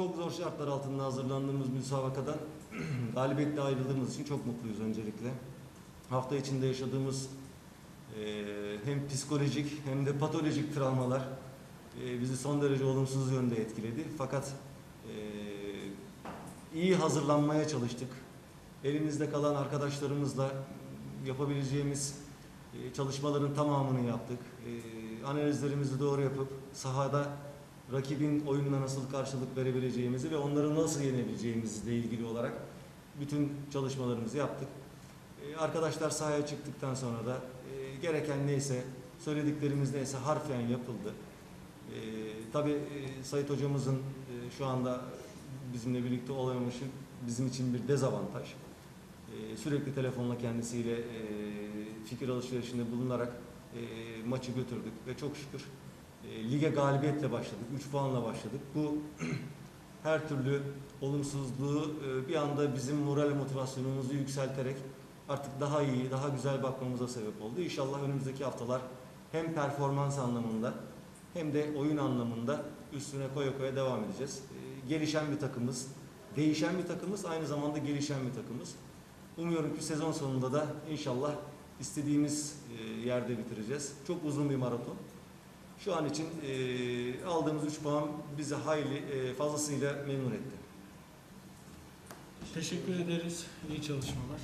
çok zor şartlar altında hazırlandığımız müsabakadan galibiyetle ayrıldığımız için çok mutluyuz öncelikle. Hafta içinde yaşadığımız e, hem psikolojik hem de patolojik travmalar e, bizi son derece olumsuz yönde etkiledi. Fakat e, iyi hazırlanmaya çalıştık. Elimizde kalan arkadaşlarımızla yapabileceğimiz e, çalışmaların tamamını yaptık. E, Analizlerimizi doğru yapıp sahada rakibin oyununa nasıl karşılık verebileceğimizi ve onları nasıl yenebileceğimizle ilgili olarak bütün çalışmalarımızı yaptık. E, Arkadaşlar sahaya çıktıktan sonra da e, gereken neyse, söylediklerimiz neyse harfiyen yapıldı. E, tabii e, Sayit hocamızın e, şu anda bizimle birlikte olamaması bizim için bir dezavantaj. E, sürekli telefonla kendisiyle fikir alışverişinde bulunarak maçı götürdük ve çok şükür e, lige galibiyetle başladık. 3 puanla başladık. Bu her türlü olumsuzluğu e, bir anda bizim moral motivasyonumuzu yükselterek artık daha iyi, daha güzel bakmamıza sebep oldu. İnşallah önümüzdeki haftalar hem performans anlamında hem de oyun anlamında üstüne koya koya devam edeceğiz. E, gelişen bir takımız, değişen bir takımız, aynı zamanda gelişen bir takımız. Umuyorum ki sezon sonunda da inşallah istediğimiz yerde bitireceğiz. Çok uzun bir maraton. Şu an için e, aldığımız 3 puan bizi hayli e, fazlasıyla memnun etti. Teşekkür ederiz. İyi çalışmalar.